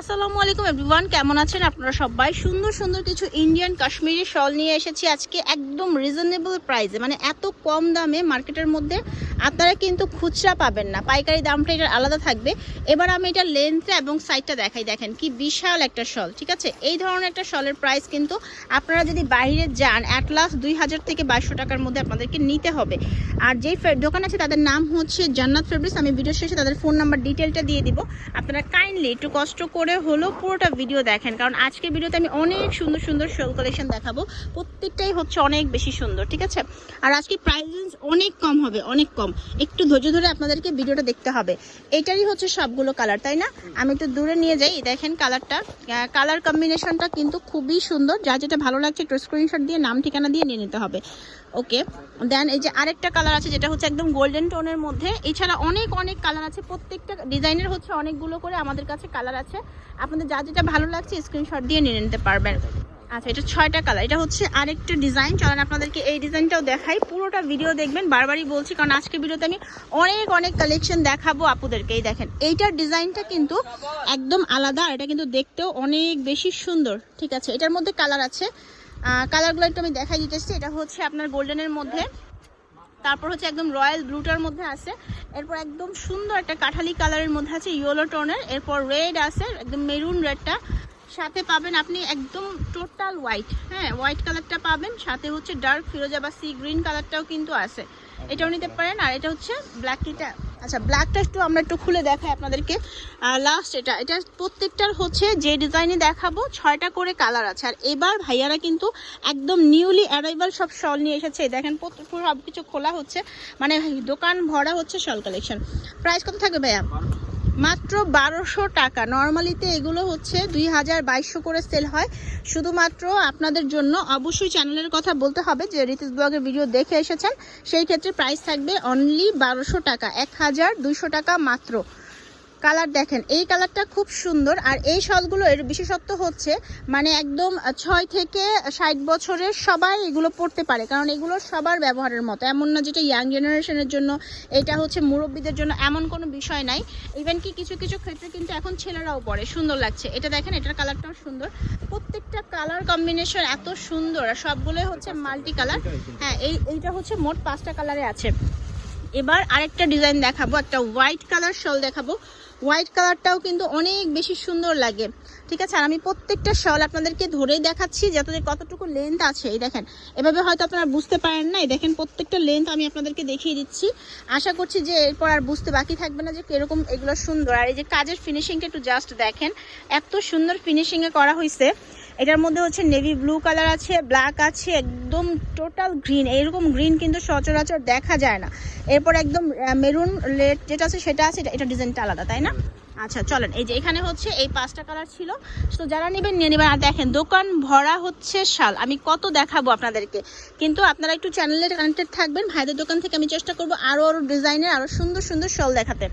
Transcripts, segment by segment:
আসসালামু আলাইকুম এভরিওয়ান, কেমন আছেন আপনারা সবাই? সুন্দর সুন্দর কিছু ইন্ডিয়ান কাশ্মীরি শল নিয়ে এসেছি আজকে একদম রিজনেবল প্রাইসে মানে এত কম দামে মার্কেটের মধ্যে আপনারা কিন্তু খুচরা পাবেন না। পাইকারি দামটা এটার আলাদা থাকবে। এবার আমি এটা লেন্থটা এবং সাইডটা দেখাই। দেখেন কি বিশাল একটা শল ঠিক আছে? এই ধরনের একটা শলের প্রাইস কিন্তু আপনারা যদি বাইরে যান অ্যাট লাস্ট দুই হাজার থেকে বাইশশো টাকার মধ্যে আপনাদেরকে নিতে হবে। আর যেই দোকান আছে তাদের নাম হচ্ছে জান্নাত ফেব্রিক্স আমি ভিডিও শেষে তাদের ফোন নাম্বার ডিটেলটা দিয়ে দিব। আপনারা কাইন্ডলি একটু কষ্ট করে হলো পুরোটা ভিডিও দেখেন। কারণ আজকে ভিডিওতে আমি অনেক সুন্দর সুন্দর শোল কালেকশন দেখাবো। প্রত্যেকটাই হচ্ছে অনেক বেশি সুন্দর, ঠিক আছে? আর আজকে প্রাইস অনেক কম হবে, অনেক কম। একটু ধৈর্য ধরে আপনাদেরকে ভিডিওটা দেখতে হবে। এটারই হচ্ছে সবগুলো কালার তাই না? আমি একটু দূরে নিয়ে যাই, দেখেন কালারটা কালার কম্বিনেশনটা কিন্তু খুবই সুন্দর। যা যেটা ভালো লাগছে একটু স্ক্রিনশট দিয়ে, নাম, ঠিকানা দিয়ে নিয়ে নিতে হবে। ওকে? দেন এই যে আরেকটা কালার আছে, যেটা হচ্ছে একদম গোল্ডেন টোনের মধ্যে। এছাড়া অনেক অনেক কালার আছে। প্রত্যেকটা ডিজাইনের হচ্ছে অনেকগুলো করে আমাদের কাছে কালার আছে। আপনাদের যা যেটা ভালো লাগছে স্ক্রিনশট দিয়ে নিয়ে নিতে পারবেন। আচ্ছা এটা ছয়টা কালার এটা হচ্ছে আরেকটা ডিজাইন চলেন আপনাদেরকে এই ডিজাইনটাও দেখাই। পুরোটা ভিডিও দেখবেন, বারবারই বলছি, কারণ আজকে ভিডিওতে আমি অনেক অনেক কালেকশন দেখাবো আপুদেরকে এই দেখেন, এইটার ডিজাইনটা কিন্তু একদম আলাদা। আর এটা কিন্তু দেখতেও অনেক বেশি সুন্দর। ঠিক আছে, এটার মধ্যে কালার আছে। কালারগুলো একটু আমি দেখাই দিতেছি এটা হচ্ছে আপনার গোল্ডেনের মধ্যে। তারপর হচ্ছে একদম রয়্যাল ব্লুটার মধ্যে আছে। এরপর একদম সুন্দর একটা কাঠালি কালারের মধ্যে আছে ইয়েলো টোনের। এরপর রেড আছে একদম মেরুন রেডটা। সাথে পাবেন আপনি একদম টোটাল হোয়াইট হ্যাঁ হোয়াইট কালারটা পাবেন। সাথে হচ্ছে ডার্ক ফিরোজা বা সি গ্রিন কালারটাও কিন্তু আছে। এটাও নিতে পারেন। আর এটা হচ্ছে ব্ল্যাক এটা আচ্ছা ব্ল্যাকটা একটু আমরা একটু খুলে দেখাই আপনাদেরকে। লাস্ট এটা এটা প্রত্যেকটার হচ্ছে যে ডিজাইনে দেখাবো, ছয়টা করে কালার আছে। আর এবার ভাইয়ারা কিন্তু একদম নিউলি অ্যারাইভাল সব শল নিয়ে এসেছে। দেখেন সব কিছু খোলা হচ্ছে। মানে দোকান ভরা হচ্ছে শল কালেকশন প্রাইস কত থাকবে ভাইয়া? মাত্র বারোশো টাকা। নর্মালিতে এগুলো হচ্ছে দুই হাজার বাইশশো করে সেল হয়। শুধুমাত্র আপনাদের জন্য অবশ্যই চ্যানেলের কথা বলতে হবে যে রিতিস ব্লগের ভিডিও দেখে এসেছেন। সেই ক্ষেত্রে প্রাইস থাকবে অনলি বারোশো টাকা, এক হাজার দুইশো টাকা মাত্র। কালার দেখেন এই কালারটা খুব সুন্দর। আর এই শলগুলো এর বিশেষত্ব হচ্ছে মানে একদম ছয় থেকে ষাট বছরের সবাই এগুলো পড়তে পারে। কারণ এগুলো সবার ব্যবহারের মতো। এমন না যেটা ইয়াং জেনারেশনের জন্য এটা হচ্ছে মুরব্বীদের জন্য এমন কোনো বিষয় নাই। ইভেন কি কিছু কিছু ক্ষেত্রে কিন্তু এখন ছেলেরাও পরে সুন্দর লাগছে। এটা দেখেন এটার কালারটাও সুন্দর। প্রত্যেকটা কালার কম্বিনেশন এত সুন্দর আর সবগুলোই হচ্ছে মাল্টি কালার। হ্যাঁ এই এইটা হচ্ছে মোট পাঁচটা কালারে আছে। এবার আরেকটা ডিজাইন দেখাবো, একটা হোয়াইট কালার শল দেখাবো। হোয়াইট কালারটাও কিন্তু অনেক বেশি সুন্দর লাগে। ঠিক আছে? আর আমি প্রত্যেকটা শল আপনাদেরকে ধরেই দেখাচ্ছি, যাতে কতটুকু লেন্থ আছে। এই দেখেন, এভাবে হয়তো আপনারা বুঝতে পারেন না। এই দেখেন, প্রত্যেকটা লেন্থ আমি আপনাদেরকে দেখিয়ে দিচ্ছি। আশা করছি যে এরপর আর বুঝতে বাকি থাকবে না যে কীরকম এগুলো সুন্দর। আর এই যে কাজের ফিনিশিংটা একটু জাস্ট দেখেন, এত সুন্দর ফিনিশিংয়ে করা হয়েছে এটার মধ্যে হচ্ছে নেভি ব্লু কালার আছে ব্ল্যাক আছে, একদম টোটাল গ্রিন এরকম গ্রিন কিন্তু সচরাচর দেখা যায় না। এরপর একদম মেরুন রেড যেটা আছে সেটা আছে, এটা- ডিজাইনটা আলাদা, তাই না? আচ্ছা চলেন। এই যে এখানে হচ্ছে এই পাঁচটা কালার ছিল। তো যারা নেবেন, নিয়ে নেবেন। আর দেখেন, দোকান ভরা হচ্ছে শাল। আমি কত দেখাবো আপনাদেরকে। কিন্তু আপনারা একটু চ্যানেলে কানেক্টেড থাকবেন। ভাইদের দোকান থেকে আমি চেষ্টা করব আরও আরও ডিজাইনের আরও সুন্দর সুন্দর শল দেখাতে।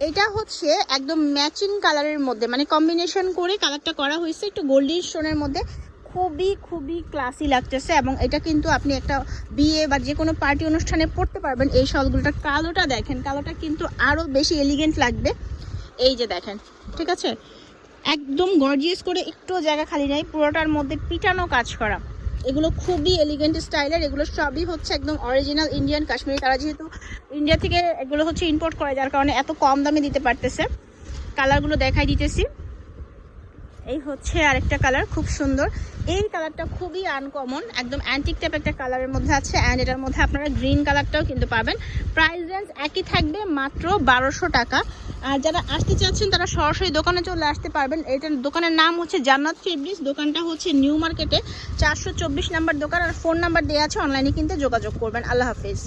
এটা হচ্ছে একদম ম্যাচিং কালারের মধ্যে মানে কম্বিনেশন করে কালারটা করা হয়েছে একটু গোল্ডেন স্টোনের মধ্যে। খুবই খুবই ক্লাসি লাগতেছে এবং এটা কিন্তু আপনি একটা বিয়ে বা যে কোনো পার্টি অনুষ্ঠানে পড়তে পারবেন। এই শলগুলোটার কালোটা দেখেন, কালোটা কিন্তু আরও বেশি এলিগেন্ট লাগবে। এই যে দেখেন, ঠিক আছে? একদম গর্জিয়াস করে একটু জায়গা খালি নেই, পুরোটার মধ্যে পিটানো কাজ করা। এগুলো খুবই এলিগেন্ট স্টাইলের এগুলো সবই হচ্ছে একদম অরিজিনাল ইন্ডিয়ান কাশ্মীরি তারা যেহেতু ইন্ডিয়া থেকে এগুলো হচ্ছে ইম্পোর্ট করে, যার কারণে এত কম দামে দিতে পারতেছে। কালারগুলো দেখাই দিতেছি। এই হচ্ছে আরেকটা কালার, খুব সুন্দর। এই কালারটা খুবই আনকমন একদম অ্যান্টিক টাইপ একটা কালারের মধ্যে আছে অ্যান্ড এটার মধ্যে আপনারা গ্রিন কালারটাও কিন্তু পাবেন। প্রাইস রেঞ্জ একই থাকবে মাত্র বারোশো টাকা। আর যারা আসতে চাচ্ছেন, তারা সরাসরি দোকানে চলে আসতে পারবেন। এটার দোকানের নাম হচ্ছে জান্নাত ফেব্রিক্স, দোকানটা হচ্ছে নিউ মার্কেটে। চারশো চব্বিশ নাম্বার দোকান, আর ফোন নাম্বার দেওয়া আছে অনলাইনে কিনতে যোগাযোগ করবেন। আল্লাহ হাফিজ।